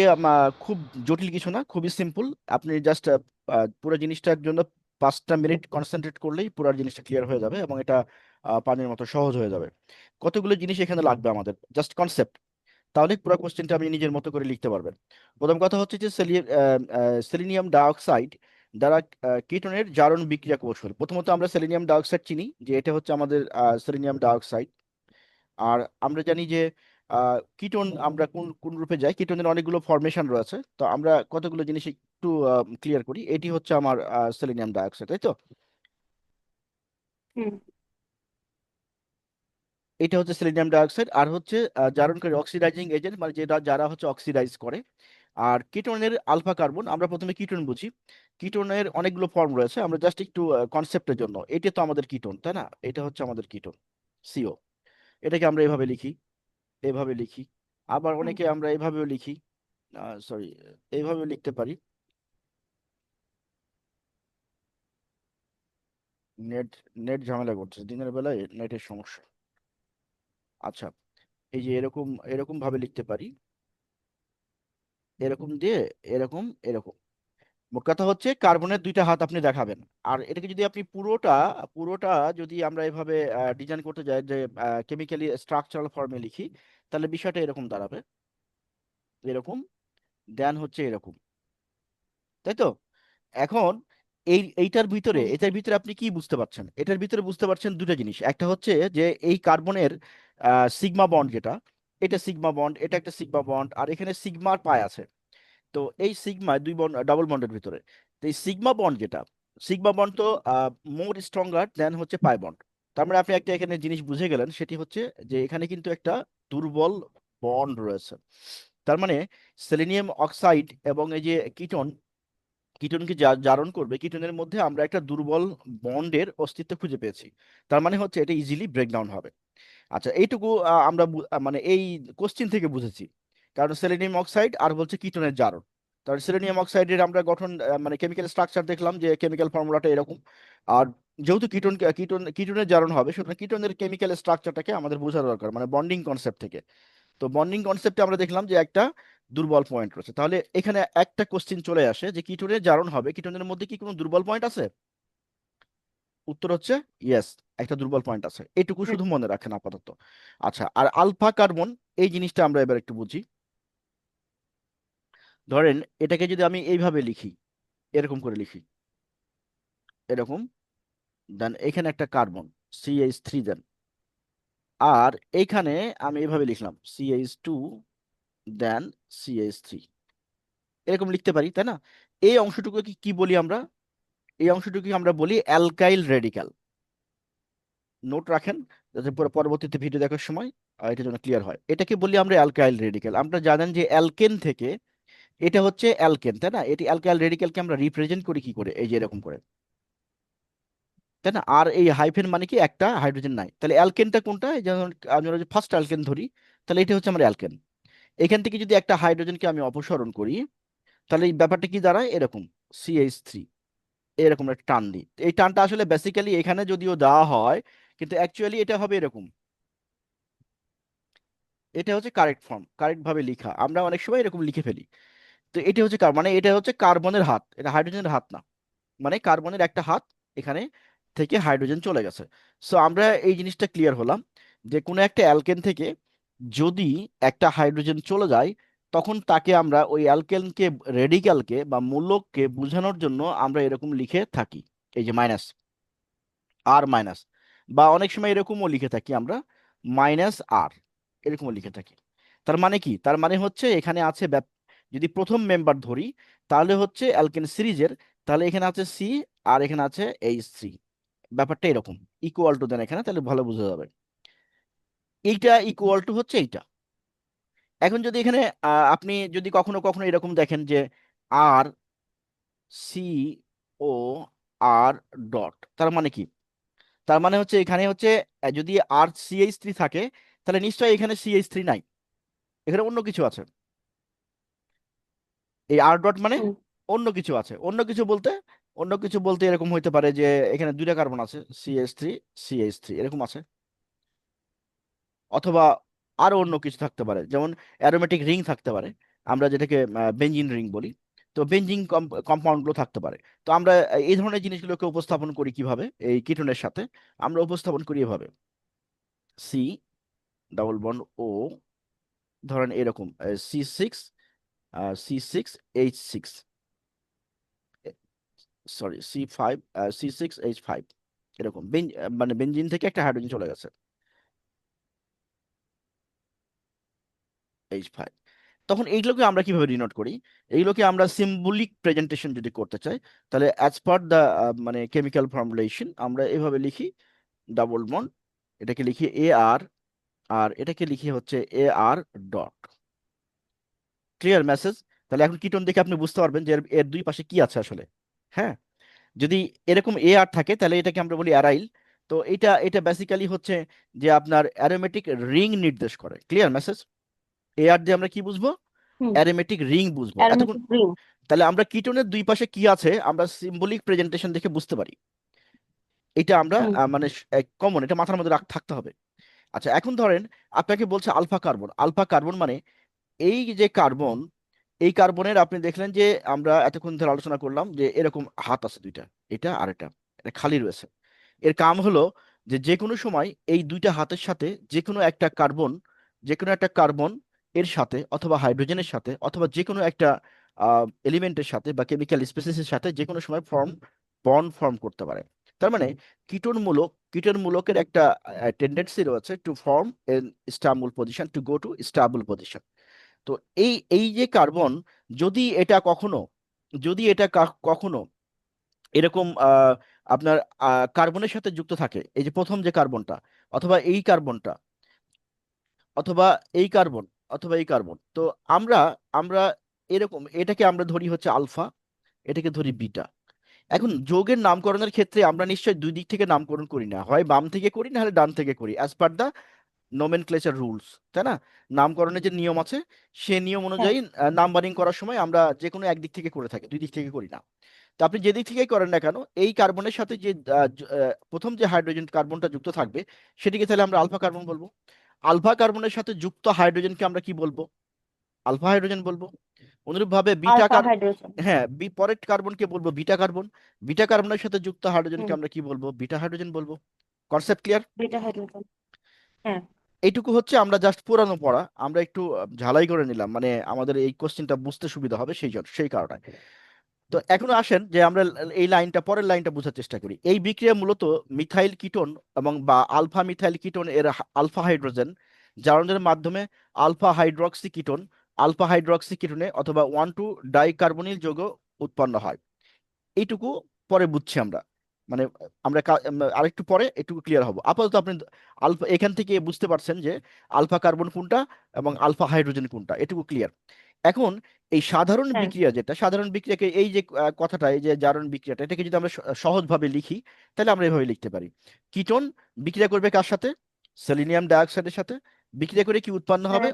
তো খুব জটিল কিছু না, খুবই সিম্পল আপনি জাস্ট পুরো জিনিসটার জন্য পাঁচটা মিনিট কনসেন্ট্রেট করলেই পুরো জিনিসটা ক্লিয়ার হয়ে যাবে এবং এটা পানির মতো সহজ হয়ে যাবে। কতগুলো জিনিস এখানে লাগবে আমাদের? জাস্ট কনসেপ্ট তাহলে পুরো কোশ্চেনটা আপনি নিজের মতো করে লিখতে পারবেন। প্রথম কথা হচ্ছে যে সেলিনিয়াম ডাইঅক্সাইড দ্বারা কিটোনের জারণ বিক্রিয়া কৌশল। প্রথমত আমরা সেলিনিয়াম ডাইঅক্সাইড চিনি, যে এটা হচ্ছে আমাদের সেলিনিয়াম ডাইঅক্সাইড আর আমরা জানি যে কিটোন আমরা কোন কোন রূপে যাই কিটোনের অনেকগুলো ফরমেশন রয়েছে তো আমরা কতগুলো জিনিস একটু ক্লিয়ার করি এটি হচ্ছে আমার সেলিনিয়াম ডাইঅক্সাইড তাই তো? এটা হচ্ছে সেলিনিয়াম ডাইঅক্সাইড আর হচ্ছে জারণকারী অক্সিডাইজিং এজেন্ট মানে যেটা যারা হচ্ছে অক্সিডাইজ করে আর কিটোনের আলফা কার্বন আমরা প্রথমে কিটোন বুঝি কিটোনের অনেকগুলো ফর্ম রয়েছে আমরা জাস্ট একটু কনসেপ্টের জন্য এটা তো আমাদের কিটোন তাই না? এটা হচ্ছে আমাদের কিটোন সিও এটাকে আমরা এভাবে লিখি এভাবে লিখি। আবার অনেকে আমরা এভাবেও লিখি। সরি এইভাবেও লিখতে পারি। নেট নেট ঝামেলা করছে দিনের বেলায় নেটের সমস্যা। আচ্ছা এই যে এরকম এরকম ভাবে লিখতে পারি। এরকম দিয়ে এরকম এরকম। মোট কথা হচ্ছে কার্বনের দুইটা হাত আপনি দেখাবেন। আর এটাকে যদি আপনি পুরোটা পুরোটা যদি আমরা এভাবে ডিজাইন করতে যাই যে কেমিক্যালি স্ট্রাকচারাল ফর্মে লিখি তাহলে বিষয়টা এরকম দাঁড়াবে। এরকম দেন হচ্ছে এরকম। তাই তো? এখন এই এইটার ভিতরে এটার ভিতরে আপনি কি বুঝতে পারছেন? এটার ভিতরে বুঝতে পারছেন দুটো জিনিস। একটা হচ্ছে যে এই কার্বনের সিগমা বন্ড যেটা এটা সিগমা বন্ড এটা একটা সিগমা বন্ড আর এখানে সিগমার পাই আছে। তো এই সিগমা দুই বন্ড ডাবল বন্ডের ভিতরে। তো এই সিগমা বন্ড যেটা সিগমা বন্ড তো মোর স্ট্রঙ্গার দেন হচ্ছে পাই বন্ড তার মানে আপনি একটা এখানে জিনিস বুঝে গেলেন, সেটি হচ্ছে যে এখানে কিন্তু একটা দুর্বল বন্ড রয়েছে। তার মানে সেলেনিয়াম অক্সাইড এবং এই যে কিটোন কিটোনকে জারণ করবে কিটোনের মধ্যে আমরা একটা দুর্বল বন্ডের অস্তিত্ব খুঁজে পেয়েছি। তার মানে হচ্ছে এটা ইজিলি ব্রেকডাউন হবে। আচ্ছা এইটুকু আমরা মানে এই কোশ্চিন থেকে বুঝেছি। কারণ সেলেনিয়াম অক্সাইড আর বলছে কিটনের জারণ। তাহলে সেলেনিয়াম অক্সাইডের আমরা গঠন মানে কেমিক্যাল স্ট্রাকচার দেখলাম যে কেমিক্যাল ফর্মুলাটা এরকম। আর যেহেতু কিটন কিটন কিটনের জারণ হবে সুতরাং কিটোনের কেমিক্যাল স্ট্রাকচারটাকে আমাদের বোঝা দরকার মানে বন্ডিং কনসেপ্ট থেকে। তো বন্ডিং কনসেপ্টে আমরা দেখলাম যে একটা দুর্বল পয়েন্ট রয়েছে। তাহলে এখানে একটা কোশ্চিন চলে আসে যে কিটোনের জারণ হবে কিটনের মধ্যে কি কোনো দুর্বল পয়েন্ট আছে? উত্তর হচ্ছে ইয়েস একটা দুর্বল পয়েন্ট আছে। এটুকু শুধু মনে রাখেন আপাতত। আচ্ছা আর আলফা কার্বন এই জিনিসটা আমরা এবার একটু বুঝি। ধরেন এটাকে যদি আমি এইভাবে লিখি, এরকম করে লিখি। এরকম দেন এখানে একটা কার্বন সিএইচ থ্রি দেন আর এইখানে আমি এইভাবে লিখলাম CH two then CH three এরকম লিখতে পারি, তাই না? এই অংশটুকু কি বলি আমরা? এই অংশটুকু আমরা বলি অ্যালকাইল রেডিক্যাল নোট রাখেন, যাতে পরে পরবর্তীতে ভিডিও দেখার সময় এটার জন্য ক্লিয়ার হয়। এটাকে বলি আমরা অ্যালকাইল রেডিক্যাল আমরা জানেন যে অ্যালকেন থেকে এটা হচ্ছে অ্যালকেন, তাই না? এটি অ্যালকাইল রেডিক্যালকে আমরা রিপ্রেজেন্ট করি কি করে? এই যে এরকম করে। তাই না? আর এই হাইফেন মানে কি? একটা হাইড্রোজেন নাই। তাহলে অ্যালকেনটা কোনটা? যেমন আমরা ফার্স্ট অ্যালকেন ধরি, তাহলে এটা হচ্ছে আমার অ্যালকেন। এখান থেকে যদি একটা হাইড্রোজেনকে আমি অপসারণ করি, তাহলে এই ব্যাপারটা কি দাঁড়ায়? এরকম সিএইচ থ্রি এরকম একটা টান দিই। এই টানটা আসলে বেসিক্যালি এখানে যদিও দেওয়া হয়, কিন্তু অ্যাকচুয়ালি এটা হবে এরকম। এটা হচ্ছে কারেক্ট ফর্ম কারেক্ট ভাবে লেখা। আমরা অনেক সময় এরকম লিখে ফেলি। তো এটা হচ্ছে কার- মানে এটা হচ্ছে কার্বনের হাত, এটা হাইড্রোজেনের হাত না। মানে কার্বনের একটা হাত এখানে থেকে হাইড্রোজেন চলে গেছে। সো আমরা এই জিনিসটা ক্লিয়ার হলাম যে কোনো একটা অ্যালকেন থেকে যদি একটা হাইড্রোজেন চলে যায়, তখন তাকে আমরা ওই অ্যালকেনকে, রেডিক্যালকে বা মূলককে বোঝানোর জন্য আমরা এরকম লিখে থাকি। এই যে মাইনাস, আর মাইনাস বা অনেক সময় এরকমও লিখে থাকি আমরা, মাইনাস আর এরকমও লিখে থাকি। তার মানে কি? তার মানে হচ্ছে এখানে আছে যদি প্রথম মেম্বার ধরি, তাহলে হচ্ছে অ্যালকেন সিরিজের, তাহলে এখানে আছে সি আর এখানে আছে এইচ থ্রি ব্যাপারটা এরকম ইকুয়াল টু দেন এখানে, তাহলে ভালো বোঝা যাবে। এইটা ইকুয়াল টু হচ্ছে এইটা। এখন যদি এখানে আপনি যদি কখনো কখনো এরকম দেখেন যে আর সি ও আর ডট তার মানে কি? তার মানে হচ্ছে এখানে হচ্ছে যদি আর সিএইচ থ্রি থাকে, তাহলে নিশ্চয়ই এখানে সিএইচ থ্রি নাই। এখানে অন্য কিছু আছে। এই আর ডট মানে অন্য কিছু আছে। অন্য কিছু বলতে অন্য কিছু বলতে এরকম হইতে পারে যে এখানে দুইটা কার্বন আছে সিএইচ থ্রি সিএইচ থ্রি এরকম আছে। অথবা আরও অন্য কিছু থাকতে পারে যেমন অ্যারোমেটিক রিং থাকতে পারে। আমরা যেটাকে বেঞ্জিন রিং বলি। তো বেঞ্জিন কম্পাউন্ডগুলো থাকতে পারে। তো আমরা এই ধরনের জিনিসগুলোকে উপস্থাপন করি কীভাবে? এই কিটোনের সাথে। আমরা উপস্থাপন করি এভাবে। সি ডাবল বন্ড ও ধরেন এরকম C six H six sorry C five C six H five এরকম মানে বেঞ্জিন থেকে একটা হাইড্রোজেন চলে গেছে। এইচ ফাইভ তখন এইগুলোকে আমরা কীভাবে ডিনোট করি? এইগুলোকে আমরা সিম্বলিক প্রেজেন্টেশন যদি করতে চাই, তাহলে অ্যাজ পার দ্য মানে কেমিক্যাল ফর্মুলেশন আমরা এভাবে লিখি ডাবল বন্ড এটাকে লিখি এ আর আর এটাকে লিখি হচ্ছে এ আর ডট ক্লিয়ার মেসেজ তাহলে এখন কিটোন দেখে আপনি বুঝতে পারবেন যে এর দুই পাশে কি আছে আসলে হ্যাঁ? যদি এরকম এ আর থাকে তাহলে এটাকে আমরা বলি অ্যারাইল তো এটা এটা বেসিক্যালি হচ্ছে যে আপনার অ্যারোমেটিক রিং নির্দেশ করে ক্লিয়ার মেসেজ এ আর দিয়ে আমরা কি বুঝব? অ্যারোমেটিক রিং বুঝব। এতক্ষণ তাহলে আমরা কিটোনের দুই পাশে কি আছে আমরা সিম্বলিক প্রেজেন্টেশন দেখে বুঝতে পারি। এটা আমরা মানে কমন এটা মাথার মধ্যে থাকতে হবে। আচ্ছা এখন ধরেন আপনাকে বলছে আলফা কার্বন আলফা কার্বন মানে এই যে কার্বন এই কার্বনের আপনি দেখলেন যে আমরা এতক্ষণ ধরে আলোচনা করলাম যে এরকম হাত আছে দুইটা এটা আর এটা এটা খালি রয়েছে। এর কাম হলো যে যে কোনো সময় এই দুইটা হাতের সাথে যে কোনো একটা কার্বন যে কোনো একটা কার্বন এর সাথে অথবা হাইড্রোজেনের সাথে অথবা যে কোনো একটা এলিমেন্টের সাথে বা কেমিক্যাল স্পেসিসের সাথে যে কোনো সময় ফর্ম বন্ড ফর্ম করতে পারে। তার মানে কিটোন মূলক কিটোন মূলকের একটা টেন্ডেন্সি রয়েছে to form an stable position to go to stable position তো এই এই যে কার্বন, যদি এটা কখনো, যদি এটা কখনো এরকম আপনার কার্বনের সাথে যুক্ত থাকে, এই যে প্রথম যে কার্বনটা, অথবা এই কার্বনটা, অথবা এই কার্বন, অথবা এই কার্বন, তো আমরা আমরা এরকম, এটাকে আমরা ধরি হচ্ছে আলফা, এটাকে ধরি বিটা। এখন যোগের নামকরণের ক্ষেত্রে আমরা নিশ্চয়ই দুই দিক থেকে নামকরণ করি না, হয় বাম থেকে করি না হলে ডান থেকে করি as per the nomenclature rules তাই না? নামকরণের যে নিয়ম আছে সে নিয়ম হ্যাঁ। অনুযায়ী নাম্বারিং করার সময় আমরা যে কোনো একদিক থেকে করে থাকি দুই দিক থেকে করি না। তো আপনি যেদিক থেকেই করেন না কেন এই কার্বনের সাথে যে প্রথম যে হাইড্রোজেন কার্বনটা যুক্ত থাকবে সেটিকে তাহলে আমরা আলফা কার্বন বলব। আলফা কার্বনের সাথে যুক্ত হাইড্রোজেনকে আমরা কি বলব? আলফা হাইড্রোজেন বলব। অনুরূপভাবে বিটা কার্বন হ্যাঁ বি- পরের কার্বনকে বলব বিটা কার্বন বিটা কার্বনের সাথে যুক্ত হাইড্রোজেনকে আমরা কি বলব? বিটা হাইড্রোজেন বলব। কনসেপ্ট ক্লিয়ার বিটা হাইড্রোজেন হ্যাঁ। এইটুকু হচ্ছে আমরা জাস্ট পুরানো পড়া। আমরা একটু ঝালাই করে নিলাম। মানে আমাদের এই কোশ্চেনটা বুঝতে সুবিধা হবে সেই জন্য, সেই কারণে। তো এখন আসেন যে আমরা এই লাইনটা, পরের লাইনটা বোঝার চেষ্টা করি। এই বিক্রিয়া মূলত মিথাইল কিটোন এবং বা আলফা মিথাইল কিটোন এর আলফা হাইড্রোজেন, জারণের মাধ্যমে alpha hydroxy ketone, alpha hydroxy কিটোনে অথবা ওয়ান টু ডাইকার্বনিল যৌগ উৎপন্ন হয়। এইটুকু পরে বুঝছি আমরা। মানে আমরা আরেকটু পরে একটু ক্লিয়ার হব। আপাতত আপনি আলফা এখান থেকে বুঝতে পারছেন যে আলফা কার্বন কোনটা এবং আলফা হাইড্রোজেন কোনটা এটুকু ক্লিয়ার এখন এই সাধারণ হ্যাঁ। বিক্রিয়া যেটা সাধারণ বিক্রিয়াকে এই যে কথাটা এই যে জারণ বিক্রিয়াটা এটাকে যদি আমরা সহজভাবে লিখি তাহলে আমরা এভাবে লিখতে পারি। কিটোন বিক্রিয়া করবে কার সাথে? সেলিনিয়াম ডাইঅক্সাইডের সাথে। বিক্রিয়া করে কি উৎপন্ন হবে?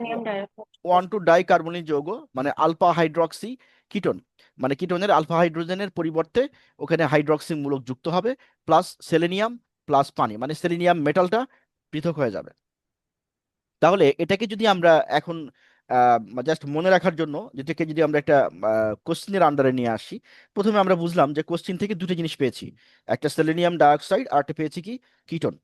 ওয়ান টু ডাইকার্বনিল যৌগ মানে আলফা হাইড্রক্সি কিটোন। মানে কিটোনের আলফা হাইড্রোজেনের পরিবর্তে ওখানে হাইড্রক্সি মূলক যুক্ত হবে প্লাস সেলেনিয়াম প্লাস পানি মানে সেলেনিয়াম মেটালটা পৃথক হয়ে যাবে। তাহলে এটাকে যদি আমরা এখন জাস্ট মনে রাখার জন্য যেটাকে যদি আমরা একটা কোশ্চিনের আন্ডারে নিয়ে আসি প্রথমে আমরা বুঝলাম যে কোশ্চিন থেকে দুটো জিনিস পেয়েছি একটা সেলেনিয়াম ডাইঅক্সাইড আর একটা পেয়েছি কি? কিটন।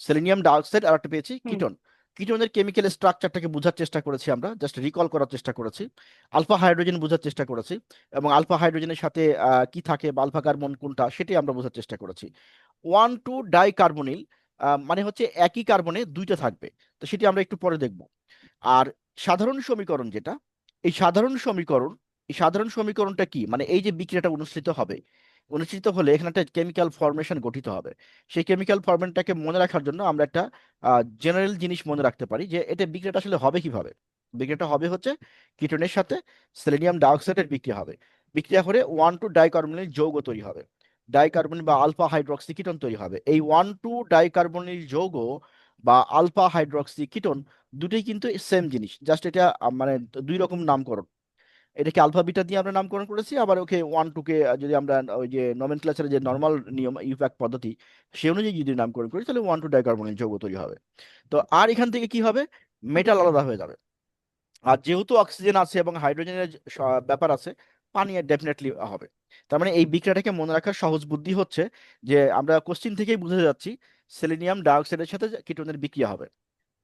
সেলেনিয়াম ডাইঅক্সাইড আর একটা পেয়েছি কিটোন। কিটোনের কেমিক্যাল স্ট্রাকচারটাকে বোঝার চেষ্টা করেছি আমরা? জাস্ট রিকল করার চেষ্টা করেছি। আলফা হাইড্রোজেন বোঝার চেষ্টা করেছি এবং আলফা হাইড্রোজেনের সাথে কি থাকে বা আলফা কার্বন কোনটা সেটাই আমরা বোঝার চেষ্টা করেছি। ওয়ান টু ডাইকার্বনিল মানে হচ্ছে একই কার্বনে দুইটা থাকবে। তো সেটি আমরা একটু পরে দেখব। আর সাধারণ সমীকরণ যেটা, এই সাধারণ সমীকরণ, এই সাধারণ সমীকরণটা কি? মানে এই যে বিক্রিয়াটা অনুষ্ঠিত হবে অনুষ্ঠিত হলে এখানে একটা কেমিক্যাল ফরমেশন গঠিত হবে। সেই কেমিক্যাল ফরমেশনটাকে মনে রাখার জন্য আমরা একটা জেনারেল জিনিস মনে রাখতে পারি যে এটা বিক্রিয়াটা আসলে হবে কীভাবে? বিক্রিয়াটা হবে হচ্ছে কিটোনের সাথে সেলেনিয়াম ডাইঅক্সাইডের বিক্রিয়া হবে। বিক্রিয়া করে ওয়ান টু ডাইকার্বনিল যৌগ তৈরি হবে। ডাইকার্বনিল বা আলফা হাইড্রক্সি কিটন তৈরি হবে। এই ওয়ান টু ডাইকার্বনিল যৌগ বা আলফা হাইড্রক্সি কিটন দুটোই কিন্তু সেম জিনিস। জাস্ট এটা মানে দুই রকম নামকরণ। এটাকে আলফা বিটা দিয়ে আমরা নামকরণ করেছি, আবার ওকে ওয়ান টু কে যদি আমরা, ওই যে নমেনক্লেচারের যে নর্মাল নিয়ম ইউপ্যাক পদ্ধতি সে অনুযায়ী যদি নামকরণ করি, তাহলে ওয়ান টু ডাইকার্বনিল যৌগ তৈরি হবে। তো আর এখান থেকে কি হবে? মেটাল আলাদা হয়ে যাবে। আর যেহেতু অক্সিজেন আছে এবং হাইড্রোজেনের ব্যাপার আছে, পানি ডেফিনেটলি হবে। তার মানে এই বিক্রিয়াটাকে মনে রাখার সহজ বুদ্ধি হচ্ছে যে, আমরা কোশ্চিন থেকেই বুঝে যাচ্ছি সেলেনিয়াম ডাইঅক্সাইডের সাথে কিটোনের বিক্রিয়া হবে।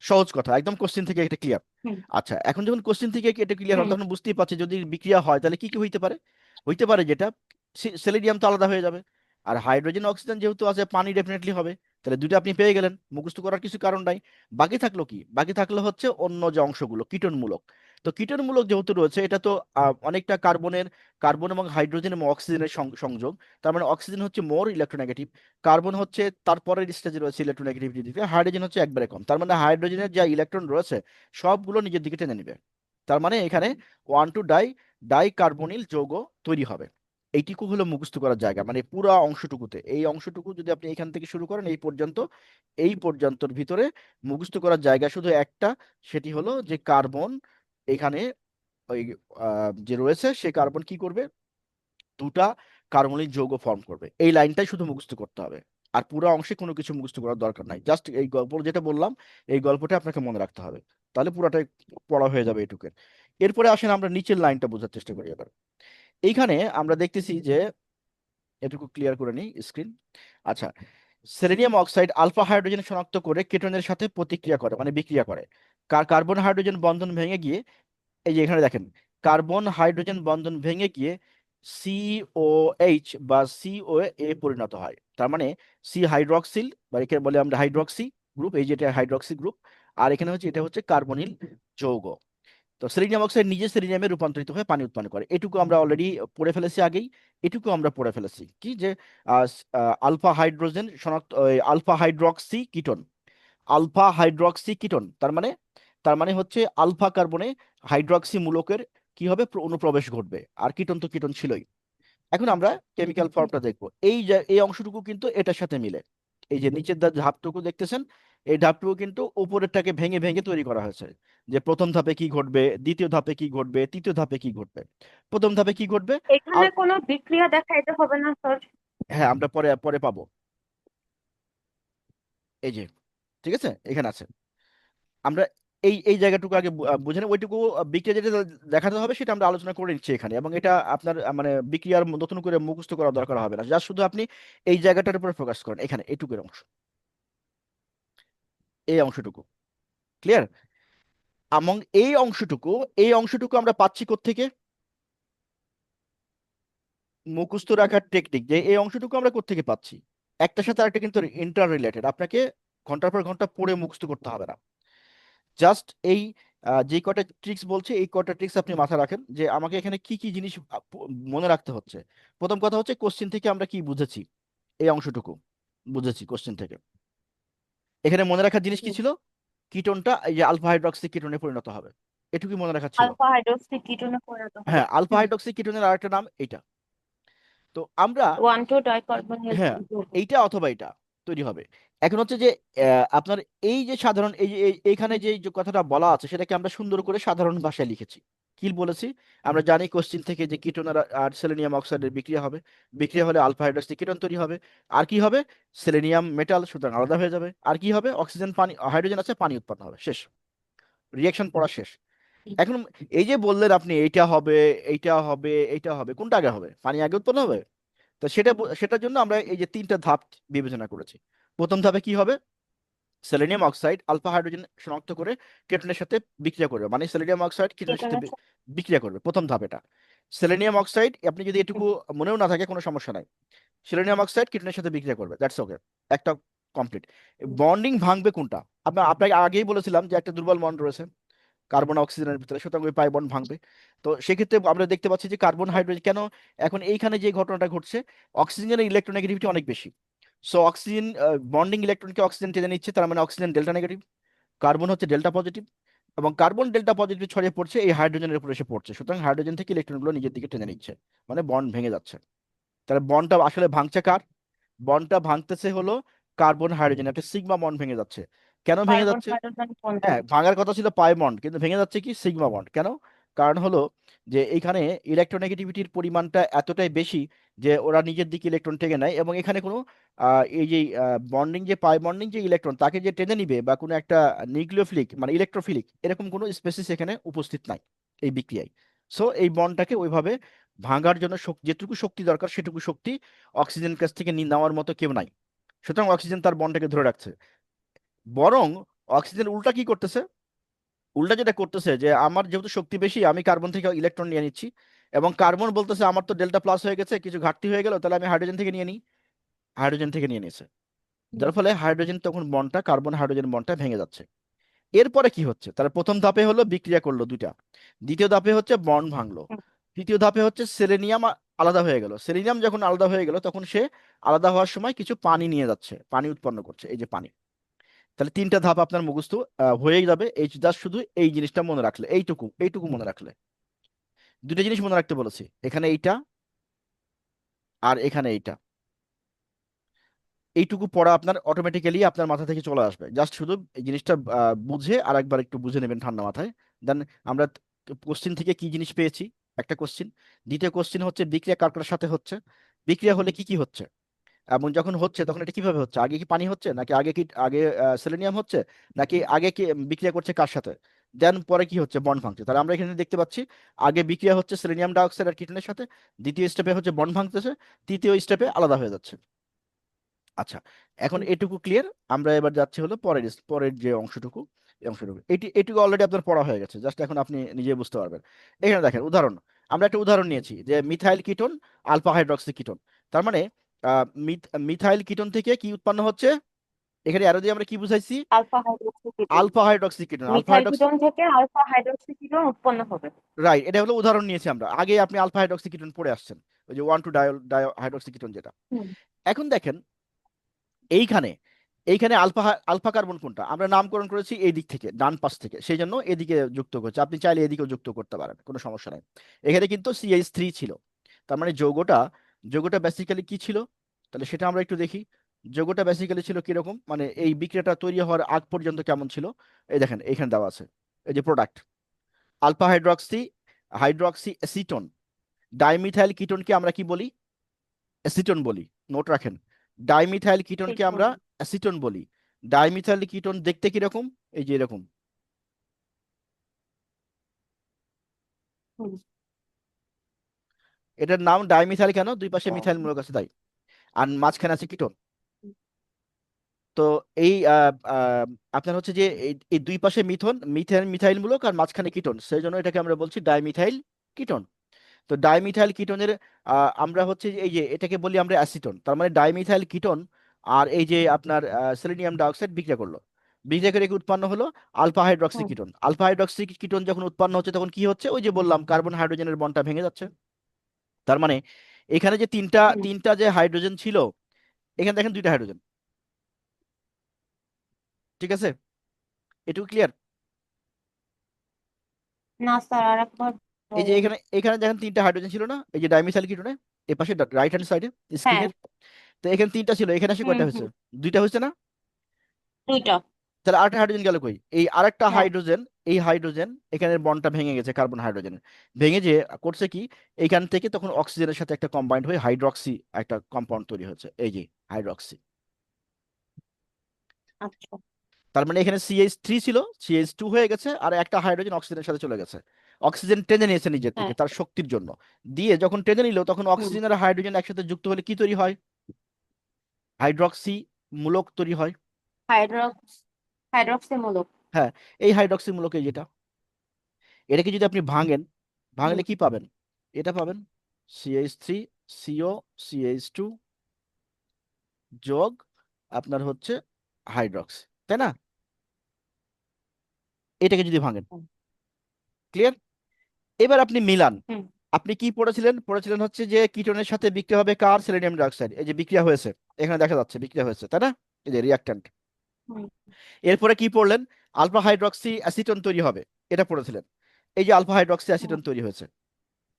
সহজ কথা একদম কোশ্চিন থেকে এটা ক্লিয়ার আচ্ছা এখন যখন কোশ্চিন থেকে এটা ক্লিয়ার তখন বুঝতেই পারছি যদি বিক্রিয়া হয় তাহলে কি কি হইতে পারে? হইতে পারে যেটা সেলেডিয়াম তো আলাদা হয়ে যাবে। আর হাইড্রোজেন অক্সিজেন যেহেতু আছে পানি ডেফিনেটলি হবে। তাহলে দুটো আপনি পেয়ে গেলেন মুখস্থ করার কিছু কারণ নাই। বাকি থাকল কি? বাকি থাকল হচ্ছে অন্য যে অংশগুলো কীটনমূলক। তো কীটনমূলক যেহেতু রয়েছে, এটা তো অনেকটা কার্বনের, কার্বন এবং হাইড্রোজেন এবং অক্সিজেনের সংযোগ। তার মানে অক্সিজেন হচ্ছে মোর ইলেকট্রোনেগেটিভ, কার্বন হচ্ছে তারপরের স্টেজে রয়েছে ইলেকট্রোনেগেটিভিটি হাইড্রোজেন হচ্ছে একবারে কম। তার মানে হাইড্রোজেনের যা ইলেকট্রন রয়েছে, সবগুলো নিজের দিকে টেনে নিবে। তার মানে এখানে one two di di carbonyl যৌগ তৈরি হবে। এইটুকু হলো মুখস্থ করার জায়গা মানে পুরো অংশটুকুতে। এই অংশটুকু যদি আপনি এখান থেকে শুরু করেন, এই পর্যন্ত, এই পর্যন্তর ভিতরে মুখস্থ করার জায়গা শুধু একটা, সেটি হলো যে কার্বন এখানে ওই যে রয়েছে সে কার্বন কি করবে? দুটা কার্বনিক যৌগ ফর্ম করবে। এই লাইনটাই শুধু মুখস্থ করতে হবে। আর পুরো অংশে কোনো কিছু মুখস্থ করার দরকার নাই। জাস্ট এই গল্প যেটা বললাম, এই গল্পটা আপনাকে মনে রাখতে হবে। তাহলে পুরাটাই পড়া হয়ে যাবে এটুকুর এরপরে আসেন আমরা নিচের লাইনটা বোঝার চেষ্টা করি এবার। এইখানে আমরা দেখতেছি যে, এটুকু ক্লিয়ার করে নিই স্ক্রিন আচ্ছা সেলেনিয়াম অক্সাইড আলফা হাইড্রোজেন শনাক্ত করে কেটনের সাথে প্রতিক্রিয়া করে মানে বিক্রিয়া করে। কার কার্বন হাইড্রোজেন বন্ধন ভেঙে গিয়ে, এই যে এখানে দেখেন, কার্বন হাইড্রোজেন বন্ধন ভেঙে গিয়ে সিওএইচ বা সিও এ পরিণত হয়। তার মানে সি হাইড্রক্সিল বা এখানে বলে আমরা হাইড্রক্সি গ্রুপ এই যেটা হাইড্রক্সি গ্রুপ আর এখানে হচ্ছে, এটা হচ্ছে কার্বনিল যৌগ। তো সেলিনিয়াম অক্সাইড নিজে সেলিনিয়ামে রূপান্তরিত হয়ে পানি উৎপন্ন করে। এটুকু আমরা অলরেডি পড়ে ফেলেছি আগেই। এটুকু আমরা পড়ে ফেলেছি কি যে আলফা হাইড্রোজেন শনাক্ত alpha hydroxy ketone. Alpha hydroxy ketone তার মানে তার মানে হচ্ছে আলফা কার্বনে হাইড্রক্সি মূলকের কি হবে? অনুপ্রবেশ ঘটবে। আর কিটোন তো কিটন ছিলই। এখন আমরা কেমিক্যাল ফর্মটা দেখব। এই যে এই অংশটুকু কিন্তু এটার সাথে মিলে। এই যে নিচের দা- ধাপটুকু দেখতেছেন এই ধাপটুকু কিন্তু উপরেরটাকে ভেঙে ভেঙে তৈরি করা হয়েছে। যে প্রথম ধাপে কি ঘটবে দ্বিতীয় ধাপে কি ঘটবে তৃতীয় ধাপে কি ঘটবে প্রথম ধাপে কি ঘটবে? এখানে কোনো বিক্রিয়া দেখাইতে হবে না স্যার। হ্যাঁ আমরা পরে পরে পাবো। এই যে ঠিক আছে? এখানে আছে। আমরা এই এই জায়গাটুকু আগে বুঝে নেব। ওইটুকু বিক্রিয়া যেটা দেখাতে হবে সেটা আমরা আলোচনা করে নিচ্ছি এখানে। এবং এটা আপনার মানে বিক্রিয়ার নতুন করে মুখস্থ করার দরকার হবে না। যা শুধু আপনি এই জায়গাটার উপর ফোকাস করেন। এখানে এইটুকুর অংশ। এই অংশটুকু। ক্লিয়ার? এবং এই অংশটুকু এই অংশটুকু আমরা পাচ্ছি কোত্থেকে? মুখস্থ রাখার টেকনিক যে এই অংশটুকু আমরা কোত্থেকে পাচ্ছি? একটার সাথে আরেকটা কিন্তু ইন্টার রিলেটেড আপনাকে ঘণ্টার পর ঘণ্টা পড়ে মুখস্থ করতে হবে না। জাস্ট এই যে কটা ট্রিক্স বলছে এই কটা ট্রিক্স আপনি মাথায় রাখেন যে আমাকে এখানে কি কি জিনিস মনে রাখতে হচ্ছে। প্রথম কথা হচ্ছে কোশ্চিন থেকে আমরা কি বুঝেছি? এই অংশটুকু বুঝেছি কোশ্চিন থেকে। এখানে মনে রাখার জিনিস কি ছিল? কিটোনটা এই যে আলফা হাইড্রক্সি কিটোনে পরিণত হবে। এটুকুই মনে রাখা ছিল। আলফা হাইড্রক্সি কিটোনে পরিণত হ্যাঁ আলফা হাইড্রক্সি কিটোনের আরেকটা নাম এটা তো আমরা ওয়ান টু ডাইকার্বনিল হ্যাঁ, এইটা অথবা এটা তৈরি হবে। এখন হচ্ছে যে আপনার এই যে সাধারণ এই এইখানে যে কথাটা বলা আছে সেটাকে আমরা সুন্দর করে সাধারণ ভাষায় লিখেছি। কি বলেছি। আমরা জানি কোশ্চিন থেকে যে কিটোন আর আর সেলেনিয়াম অক্সাইডের বিক্রিয়া হবে। বিক্রিয়া হলে আলফা হাইড্রক্সি কিটোন তৈরি হবে। আর কি হবে? সেলেনিয়াম মেটাল সুতরাং আলাদা হয়ে যাবে। আর কি হবে? অক্সিজেন পানি হাইড্রোজেন আছে পানি উৎপন্ন হবে। শেষ। রিয়াকশন পড়া শেষ। এখন এই যে বললেন আপনি এইটা হবে এইটা হবে এইটা হবে কোনটা আগে হবে? পানি আগে উৎপন্ন হবে? তো সেটা সেটার জন্য আমরা এই যে তিনটা ধাপ বিবেচনা করেছি। প্রথম ধাপে কি হবে? সেলেনিয়াম অক্সাইড আলফা হাইড্রোজেন শনাক্ত করে কেটনের সাথে বিক্রিয়া করবে। মানে সেলেনিয়াম অক্সাইড কেটনের সাথে বিক্রিয়া করবে। প্রথম ধাপ এটা। সেলেনিয়াম অক্সাইড আপনি যদি এটুকু মনেও না থাকে কোনো সমস্যা নাই। সেলেনিয়াম অক্সাইড কেটনের সাথে বিক্রিয়া করবে। দ্যাটস ওকে একটা কমপ্লিট বন্ডিং ভাঙবে কোনটা? আপনার আপনাকে আগেই বলেছিলাম যে একটা দুর্বল বন্ড রয়েছে। কার্বন অক্সিজেনের ভিতরে সুতরাং ওই পাই বন্ড ভাঙবে। তো সেক্ষেত্রে আমরা দেখতে পাচ্ছি যে কার্বন হাইড্রোজেন কেন এখন এইখানে যে ঘটনাটা ঘটছে অক্সিজেনের ইলেকট্রোনেগেটিভিটি অনেক বেশি। সো অক্সিজেন বন্ডিং ইলেকট্রনকে অক্সিজেন টেনে নিচ্ছে তার মানে অক্সিজেন ডেল্টা নেগেটিভ কার্বন হচ্ছে ডেল্টা পজিটিভ এবং কার্বন ডেল্টা পজিটিভ ছড়িয়ে পড়ছে এই হাইড্রোজেনের উপর এসে পড়ছে। সুতরাং হাইড্রোজেন থেকে ইলেকট্রনগুলো নিজের দিকে টেনে নিচ্ছে মানে বন্ড ভেঙে যাচ্ছে। তাহলে বন্ডটা আসলে ভাঙছে কার? বন্ডটা ভাঙতেছে হলো কার্বন হাইড্রোজেন একটা সিগমা বন্ড ভেঙে যাচ্ছে। কেন ভেঙে যাচ্ছে? হ্যাঁ ভাঙার কথা ছিল পাই বন্ড কিন্তু ভেঙে যাচ্ছে কি? সিগমা বন্ড কেন? কারণ হলো যে এইখানে ইলেকট্রোনেগেটিভিটির পরিমাণটা এতটাই বেশি যে ওরা নিজের দিকে ইলেকট্রন টেকে নেয় এবং এখানে কোনো এই যে বন্ডিং যে পাই বন্ডিং যে ইলেকট্রন তাকে যে টেনে নিবে বা কোনো একটা নিউক্লিওফিলিক মানে ইলেকট্রোফিলিক এরকম কোনো স্পেসিস এখানে উপস্থিত নাই এই বিক্রিয়ায়। সো এই বন্ডটাকে ওইভাবে ভাঙার জন্য যেটুকু শক্তি দরকার, সেটুকু শক্তি অক্সিজেন কাছ থেকে নেওয়ার মতো কেউ নাই। সুতরাং অক্সিজেন তার বন্ডটাকে ধরে রাখছে। বরং অক্সিজেন উল্টা কি করতেছে? উল্টা যেটা করতেছে যে, আমার যেহেতু শক্তি বেশি, আমি কার্বন থেকে ইলেকট্রন নিয়ে নিচ্ছি এবং কার্বন বলতেছে আমার তো ডেল্টা প্লাস হয়ে গেছে, কিছু ঘাটতি হয়ে গেল, তাহলে আমি হাইড্রোজেন থেকে নিয়ে নিই। হাইড্রোজেন থেকে নিয়ে নিয়েছে। যার ফলে হাইড্রোজেন তখন বন্ডটা কার্বন হাইড্রোজেন বন্ডটা ভেঙে যাচ্ছে। এরপরে কি হচ্ছে? তাহলে প্রথম ধাপে হলো বিক্রিয়া করল দুইটা। দ্বিতীয় ধাপে হচ্ছে বন্ড ভাঙলো। তৃতীয় ধাপে হচ্ছে সেলেনিয়াম আলাদা হয়ে গেল। সেলেনিয়াম যখন আলাদা হয়ে গেল তখন সে আলাদা হওয়ার সময় কিছু পানি নিয়ে যাচ্ছে। পানি উৎপন্ন করছে এই যে পানি। তাহলে তিনটা ধাপ আপনার মুখস্থ হয়েই যাবে। এই জাস্ট শুধু এই জিনিসটা মনে রাখলে এইটুকু এইটুকু মনে রাখলে। দুটো জিনিস মনে রাখতে বলেছি। এখানে এইটা আর এখানে এইটা। এইটুকু পড়া আপনার অটোমেটিক্যালি আপনার মাথা থেকে চলে আসবে। জাস্ট শুধু এই জিনিসটা বুঝে আর একবার একটু বুঝে নেবেন ঠান্ডা মাথায়। দেন আমরা কোশ্চিন থেকে কি জিনিস পেয়েছি? একটা কোশ্চিন দ্বিতীয় কোশ্চিন হচ্ছে বিক্রিয়া কার কার সাথে হচ্ছে? বিক্রিয়া হলে কি কি হচ্ছে? এবং যখন হচ্ছে, তখন এটা কীভাবে হচ্ছে? আগে কি পানি হচ্ছে? নাকি আগে কি, আগে সেলেনিয়াম হচ্ছে? নাকি আগে কি বিক্রিয়া করছে কার সাথে? দেন পরে কি হচ্ছে? বন্ড ভাঙছে। তাহলে আমরা এখানে দেখতে পাচ্ছি, আগে বিক্রিয়া হচ্ছে সেলেনিয়াম ডাইঅক্সাইড আর কিটনের সাথে, দ্বিতীয় স্টেপে হচ্ছে বন্ড ভাঙতেছে, তৃতীয় স্টেপে আলাদা হয়ে যাচ্ছে। আচ্ছা এখন এটুকু ক্লিয়ার আমরা এবার যাচ্ছি হলো পরের পরের যে অংশটুকু এই অংশটুকু। এটি এটুকু অলরেডি আপনার পড়া হয়ে গেছে জাস্ট এখন আপনি নিজে বুঝতে পারবেন। এখানে দেখেন উদাহরণ আমরা একটা উদাহরণ নিয়েছি যে methyl ketone alpha hydroxy ketone তার মানে মিথাইল কিটোন থেকে কি উৎপন্ন হচ্ছে? এখানে আরও দিয়ে আমরা কি বুঝাইছি? Alpha hydroxy ketone alpha hydroxy থেকে আলফা হাইড্রোক্সি কিটোন উৎপন্ন হবে। রাইট এটা হলো উদাহরণ নিয়েছি আমরা। আগে আপনি আলফা হাইড্রক্সি কিটোন পড়ে আসছেন। ওই যে one two diol dihydroxy ketone যেটা এখন দেখেন এইখানে এইখানে আলফা আলফা কার্বন কোনটা? আমরা নামকরণ করেছি এই দিক থেকে, ডান পাশ থেকে। সেই জন্য এদিকে যুক্ত করছে। আপনি চাইলে এদিকেও যুক্ত করতে পারেন, কোনো সমস্যা নাই। এখানে কিন্তু সিএইচ থ্রি ছিল। তার মানে যৌগটা যৌগটা বেসিক্যালি কি ছিল? তাহলে সেটা আমরা একটু দেখি। যৌগটা বেসিক্যালি ছিল কীরকম? মানে এই বিক্রিয়াটা তৈরি হওয়ার আগ পর্যন্ত কেমন ছিল? এই দেখেন এখানে দেওয়া আছে। এই যে product alpha hydroxy hydroxy acetone dimethyl কিটোনকে আমরা কি বলি? অ্যাসিটন বলি। নোট রাখেন। ডাইমিথাইল কিটোনকে আমরা অ্যাসিটন বলি। ডাইমিথাইল কিটোন দেখতে কীরকম? এই যে এরকম। এটার নাম ডাইমিথাইল কেন? দুই পাশে মিথাইল মূলক আছে তাই। আর মাঝখানে আছে কিটোন। তো এই আহ, আহ, আপনার হচ্ছে যে এই এই দুই পাশে মিথন মিথাইল মিথাইল মূলক আর মাঝখানে কিটোন। সেই জন্য এটাকে আমরা বলছি ডাইমিথাইল কিটোন তো ডাইমিথাইল কিটোনের আমরা হচ্ছে এই যে এটাকে বলি আমরা অ্যাসিটন তার মানে ডাইমিথাইল কিটোন আর এই যে আপনার সেলেনিয়াম ডাইঅক্সাইড বিক্রিয়া করল। বিক্রিয়া করে কি উৎপন্ন হলো? Alpha hydroxy. Ketone alpha hydroxy ketone যখন উৎপন্ন হচ্ছে তখন কি হচ্ছে? ওই যে বললাম কার্বন হাইড্রোজেনের বন্ডটা ভেঙে যাচ্ছে। তার মানে এখানে যে তিনটা তিনটা যে হাইড্রোজেন ছিল এখানে দেখেন দুইটা হাইড্রোজেন ঠিক আছে? এটুকু ক্লিয়ার না স্যার আরেকবার এই যে। এখানে এখানে দেখেন তিনটা হাইড্রোজেন ছিল না? এই যে ডাইমিথাইল কিটোনে এই পাশে রাইট হ্যান্ড সাইডে স্ক্রিনের তো এখানে তিনটা ছিল এখানে এসে কয়টা। হয়েছে? দুইটা হয়েছে না? দুইটা। তাহলে আরেকটা হাইড্রোজেন গেল কই? এই আরেকটা হ্যাঁ। হাইড্রোজেন এই হাইড্রোজেন এখানে বন্ডটা ভেঙে গেছে কার্বন হাইড্রোজেন ভেঙে যে করছে কি? এইখান থেকে তখন অক্সিজেনের সাথে একটা কম্বাইন্ড হয়ে হাইড্রক্সি একটা কম্পাউন্ড তৈরি হচ্ছে এই যে হাইড্রক্সি আচ্ছা। তার মানে এখানে সিএইচ থ্রি ছিল সিএইচ টু হয়ে গেছে আর একটা হাইড্রোজেন অক্সিজেনের সাথে চলে গেছে। অক্সিজেন টেনে নিয়েছে নিজের থেকে হ্যাঁ। তার শক্তির জন্য। দিয়ে যখন টেনে নিল তখন অক্সিজেন আর হাইড্রোজেন একসাথে যুক্ত হলে কি তৈরি হয়? হাইড্রক্সি মূলক তৈরি হয়। হাইড্রক্স হাইড্রক্সি মূলক এই হাইড্রক্সি মূলক এই যেটা এটাকে যদি আপনি ভাঙেন ভাঙলে কি পাবেন? এটা পাবেন CH three CO CH two যোগ আপনার হচ্ছে হাইড্রক্সি তাই না? এটাকে যদি ভাঙেন। ক্লিয়ার? এবার আপনি মিলান। আপনি কি পড়েছিলেন? পড়েছিলেন হচ্ছে যে কিটোনের সাথে বিক্রিয়া হবে কার? Selenium dioxide. এই যে বিক্রিয়া হয়েছে। এখানে দেখা যাচ্ছে বিক্রিয়া হয়েছে তাই না? এই যে রিয়াক্ট্যান্ট এরপরে কি পড়লেন? আলফা হাইড্রক্সি অ্যাসিটন তৈরি হবে। এটা পড়েছিলেন। এই যে আলফা হাইড্রক্সি অ্যাসিটন তৈরি হয়েছে।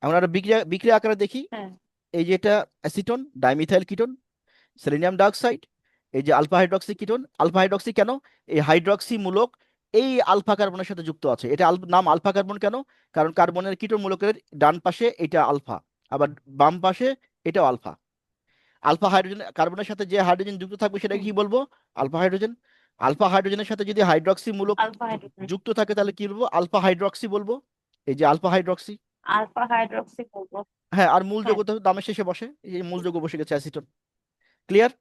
আমরা আরও বিক্রিয়া বিক্রিয়া আকারে দেখি। হ্যাঁ। এই যে এটা acetone dimethyl ketone selenium dioxide এই যে alpha hydroxy ketone alpha hydroxy কেন? এই হাইড্রক্সি মূলক এই আলফা কার্বনের সাথে যুক্ত আছে। এটা নাম আলফা কার্বন কেন? কারণ কার্বনের কিটোন মূলকের ডান পাশে এটা আলফা আবার বাম পাশে এটাও আলফা আলফা হাইড্রোজেন কার্বনের সাথে যে হাইড্রোজেন যুক্ত থাকবে সেটা কি বলব? আলফা হাইড্রোজেন আলফা হাইড্রোজেনের সাথে যদি হাইড্রক্সি মূলক যুক্ত থাকে তাহলে কি বলব? আলফা হাইড্রক্সি বলব? এই যে আলফা হাইড্রক্সি আলফা হাইড্রোক্সি বলব। হ্যাঁ আর মূল হ্যাঁ। যৌগ তো দামের শেষে বসে এই মূল যৌগ বসে গেছে অ্যাসিটন ক্লিয়ার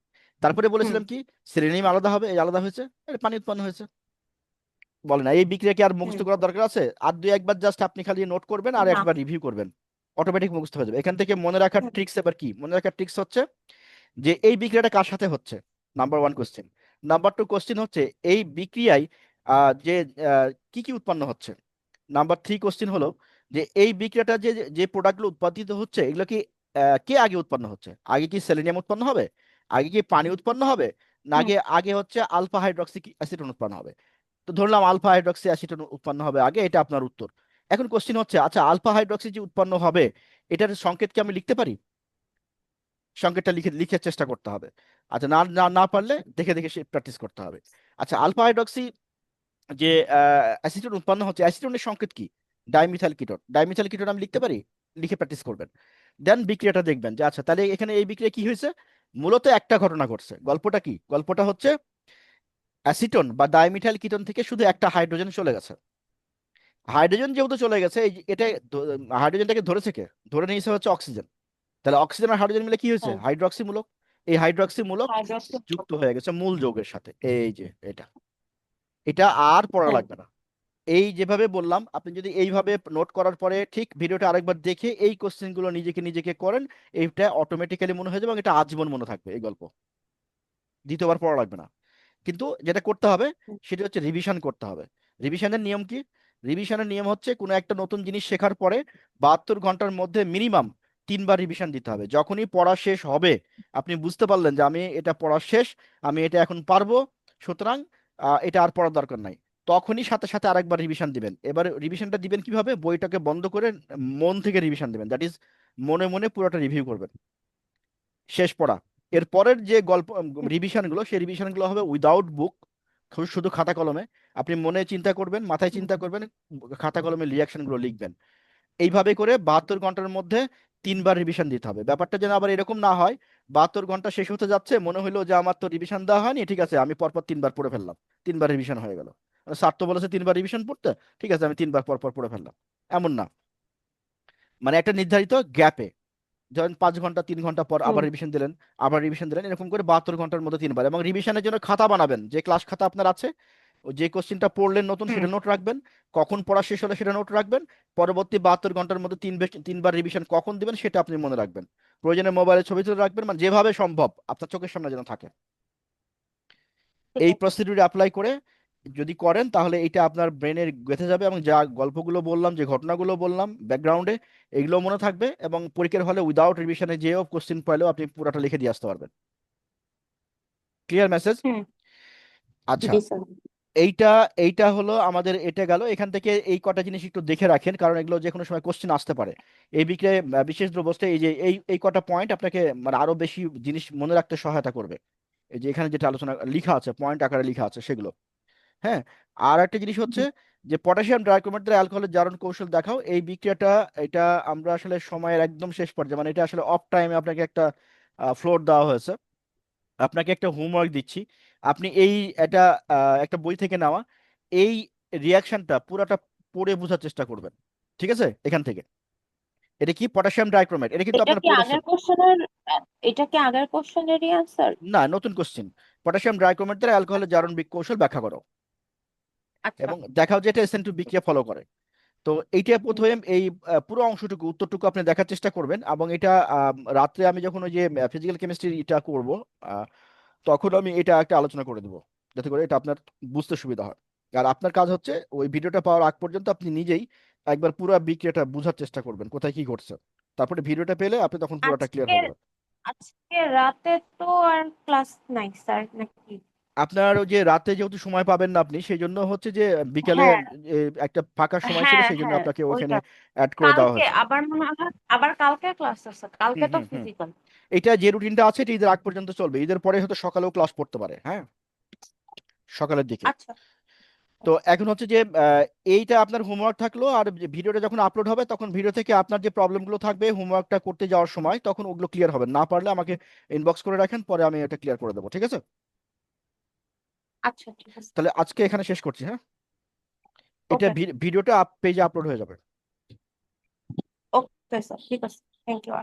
তারপরে বলেছিলাম কি সেলেনিয়াম আলাদা হবে এই আলাদা হয়েছে পানি উৎপন্ন হয়েছে। বলে না এই বিক্রিয়া কি আর মুখস্থ করার দরকার আছে? আর দুই একবার জাস্ট আপনি খালি নোট করবেন আর একবার রিভিউ করবেন। অটোমেটিক মুখস্থ হয়ে যাবে। এখান থেকে মনে রাখার ট্রিক্স এবার কি? মনে রাখার ট্রিক্স হচ্ছে যে এই বিক্রিয়াটা কার সাথে হচ্ছে? Number one question number two question হচ্ছে এই বিক্রিয়ায় যে কি কি উৎপন্ন হচ্ছে? নাম্বার থ্রি কোশ্চেন হলো যে এই বিক্রিয়াটা যে যে প্রোডাক্টগুলো উৎপাদিত হচ্ছে এগুলো কি কে আগে উৎপন্ন হচ্ছে? আগে কি সেলেনিয়াম উৎপন্ন হবে? আগে কি পানি উৎপন্ন হবে? না আগে আগে হচ্ছে আলফা হাইড্রক্সি অ্যাসিটন উৎপন্ন হবে। তো ধরলাম আলফা হাইড্রক্সি অ্যাসিটন উৎপন্ন হবে আগে, এটা আপনার উত্তর। এখন কোশ্চেন হচ্ছে আচ্ছা আলফা হাইড্রক্সি যে উৎপন্ন হবে, এটার সংকেত কি আমি লিখতে পারি? সংকেতটা লিখে লিখার চেষ্টা করতে হবে। আচ্ছা না না না পারলে দেখে দেখে সে প্র্যাকটিস করতে হবে। আচ্ছা আলফা হাইড্রক্সি যে অ্যাসিটন উৎপন্ন হচ্ছে অ্যাসিটনের সংকেত কি? ডাইমিথাইল কিটোন ডাইমিথাইল কিটোন আমি লিখতে পারি? লিখে প্র্যাকটিস করবেন। দেন বিক্রিয়াটা দেখবেন যে আচ্ছা তাহলে এখানে এই বিক্রিয়া কি হয়েছে? মূলত একটা ঘটনা ঘটছে। গল্পটা কি? গল্পটা হচ্ছে অ্যাসিটন বা ডাইমিথাইল কিটন থেকে শুধু একটা হাইড্রোজেন চলে গেছে। হাইড্রোজেন যেহেতু চলে গেছে এটা হাইড্রোজেনটাকে ধরেছে কে? ধরে নিয়েছে হচ্ছে অক্সিজেন। তাহলে অক্সিজেন আর হাইড্রোজেন মিলে কি হয়েছে? হ্যাঁ। হাইড্রক্সি মূলক এই হাইড্রক্সি মূলক যুক্ত হয়ে গেছে মূল যৌগের সাথে। এই যে এটা। এটা আর পড়া লাগবে না। এই যেভাবে বললাম আপনি যদি এইভাবে নোট করার পরে ঠিক ভিডিওটা আরেকবার দেখে এই কোশ্চেনগুলো নিজেকে নিজেকে করেন এইটা অটোমেটিক্যালি মনে হয়ে যাবে এবং এটা আজীবন মনে থাকবে এই গল্প। দ্বিতীয়বার পড়া লাগবে না। কিন্তু যেটা করতে হবে সেটা হচ্ছে রিভিশন করতে হবে। রিভিশনের নিয়ম কি? রিভিশনের নিয়ম হচ্ছে কোনো একটা নতুন জিনিস শেখার পরে বাহাত্তর ঘণ্টার মধ্যে মিনিমাম তিনবার রিভিশন দিতে হবে। যখনই পড়া শেষ হবে আপনি বুঝতে পারলেন যে আমি এটা পড়া শেষ আমি এটা এখন পারব সুতরাং এটা আর পড়ার দরকার নাই। তখনই সাথে সাথে আরেকবার রিভিশন দিবেন। এবার রিভিশনটা দিবেন কীভাবে? বইটাকে বন্ধ করে মন থেকে রিভিশন দিবেন। দ্যাট ইজ মনে মনে পুরোটা রিভিউ করবেন। শেষ পড়া। এর পরের যে গল্প রিভিশনগুলো সেই রিভিশনগুলো হবে উইদাউট বুক শুধু খাতা কলমে। আপনি মনে চিন্তা করবেন, মাথায় চিন্তা করবেন, খাতা কলমে রিয়াকশনগুলো লিখবেন। এইভাবে করে বাহাত্তর ঘণ্টার মধ্যে তিনবার রিভিশন দিতে হবে। ব্যাপারটা যেন আবার এরকম না হয়, বাহাত্তর ঘণ্টা শেষ হতে যাচ্ছে, মনে হলো যে আমার তো রিভিশন দেওয়া হয়নি, ঠিক আছে, আমি পরপর তিনবার পড়ে ফেললাম। তিনবার রিভিশন হয়ে গেল। স্যার তো বলেছে তিনবার রিভিশন পড়তে, ঠিক আছে, আমি তিনবার পর পর পড়ে ফেললাম। এমন না। মানে একটা নির্ধারিত গ্যাপে ধরেন পাঁচ ঘণ্টা তিন ঘণ্টা পর আবার রিভিশন দিলেন আবার রিভিশন দিলেন এরকম করে বাহাত্তর ঘণ্টার মধ্যে তিনবার এবং রিভিশনের জন্য খাতা বানাবেন। যে ক্লাস খাতা আপনার আছে যে কোশ্চেনটা পড়লেন নতুন সেটা নোট রাখবেন। কখন পড়া শেষ হলে সেটা নোট রাখবেন। পরবর্তী বাহাত্তর ঘণ্টার মধ্যে তিন তিনবার রিভিশন কখন দিবেন সেটা আপনি মনে রাখবেন। প্রয়োজনে মোবাইলে ছবি তুলে রাখবেন মানে যেভাবে সম্ভব আপনার চোখের সামনে যেন থাকে। এই। প্রসিডিউর অ্যাপ্লাই করে যদি করেন তাহলে এটা আপনার ব্রেনের গেঁথে যাবে এবং যা গল্পগুলো বললাম যে ঘটনাগুলো বললাম ব্যাকগ্রাউন্ডে এগুলো মনে থাকবে এবং পরীক্ষার হলে উইদাউট রিভিশনে যেও কোশ্চেন পাইলেও আপনি পুরোটা লিখে দিয়ে আসতে পারবেন। Clear message. আচ্ছা। এইটা এইটা হলো আমাদের এটা গেল। এখান থেকে এই কটা জিনিস একটু দেখে রাখেন কারণ এগুলো যে কোনো সময় কোশ্চেন আসতে পারে। এই বিক্রয়ে আহ, বিশেষ দ্রব্যস্থে এই যে এই এই কটা পয়েন্ট আপনাকে মানে আরও বেশি জিনিস মনে রাখতে সহায়তা করবে। এই যে এখানে যেটা আলোচনা লিখা আছে পয়েন্ট আকারে লিখা আছে সেগুলো। হ্যাঁ আর একটা জিনিস হচ্ছে যে পটাশিয়াম ডাইক্রোমেট দ্বারা অ্যালকোহলের জারণ কৌশল দেখাও এই বিক্রিয়াটা এটা আমরা আসলে সময়ের একদম শেষ পর্যায়ে মানে এটা আসলে অফ টাইমে আপনাকে একটা ফ্লোর দেওয়া হয়েছে। আপনাকে একটা হোমওয়ার্ক দিচ্ছি। আপনি এই এটা একটা বই থেকে নেওয়া এই রিয়াকশনটা পুরাটা পড়ে বোঝার চেষ্টা করবেন ঠিক আছে? এখান থেকে। এটা কি পটাশিয়াম ডাইক্রোমেট এটা কিন্তু আপনারা আগের কোশ্চেনের এটা কি আগের কোশ্চেনেরই আনসার না নতুন কোশ্চেন পটাশিয়াম ডাইক্রোমেট দ্বারা অ্যালকোহলের জারণ বি- কৌশল ব্যাখ্যা করো। এবং দেখাও যে এটা এসেন্টু বিক্রিয়া ফলো করে। তো এইটা প্রথমে এই পুরো অংশটুকু উত্তরটুকু আপনি দেখার চেষ্টা করবেন এবং এটা রাত্রে আমি যখন ওই যে ফিজিক্যাল কেমিস্ট্রি এটা করব তখন আমি এটা একটা আলোচনা করে দেবো। যাতে করে এটা আপনার বুঝতে সুবিধা হয়। আর আপনার কাজ হচ্ছে ওই ভিডিওটা পাওয়ার আগ পর্যন্ত আপনি নিজেই একবার পুরো বিক্রিয়াটা বোঝার চেষ্টা করবেন কোথায় কি ঘটছে। তারপরে ভিডিওটা পেলে আপনি তখন পুরোটা ক্লিয়ার হয়ে যাবে। আজকে রাতে তো আর ক্লাস নাই স্যার নাকি? আপনার ওই যে রাতে যেহেতু সময় পাবেন না আপনি সেই জন্য হচ্ছে যে বিকালে হ্যাঁ। একটা ফাঁকা সময় ছিল হ্যাঁ সেই জন্য হ্যাঁ আপনাকে ওখানে ওইটা। অ্যাড করে দেওয়া কালকে হয়েছে। আবার মনে হয় আবার কালকে ক্লাস আছে হুম তো হুম হুম। ফিজিক্যাল এটা যে রুটিনটা আছে এটা ঈদের আগ পর্যন্ত চলবে। ঈদের পরে হয়তো সকালেও ক্লাস পড়তে পারে হ্যাঁ? সকালের দিকে। আচ্ছা। তো এখন হচ্ছে যে এইটা আপনার হোমওয়ার্ক থাকল আর ভিডিওটা যখন আপলোড হবে তখন ভিডিও থেকে আপনার যে প্রবলেমগুলো থাকবে হোমওয়ার্কটা করতে যাওয়ার সময় তখন ওগুলো ক্লিয়ার হবে। না পারলে আমাকে ইনবক্স করে রাখেন পরে আমি এটা ক্লিয়ার করে দেবো ঠিক আছে? আচ্ছা ঠিক আছে। তাহলে আজকে এখানে শেষ করছি হ্যাঁ? এটা ভিডিওটা পেজে আপলোড হয়ে যাবে। ওকে স্যার ঠিক আছে। থ্যাংক আচ্ছা। ইউ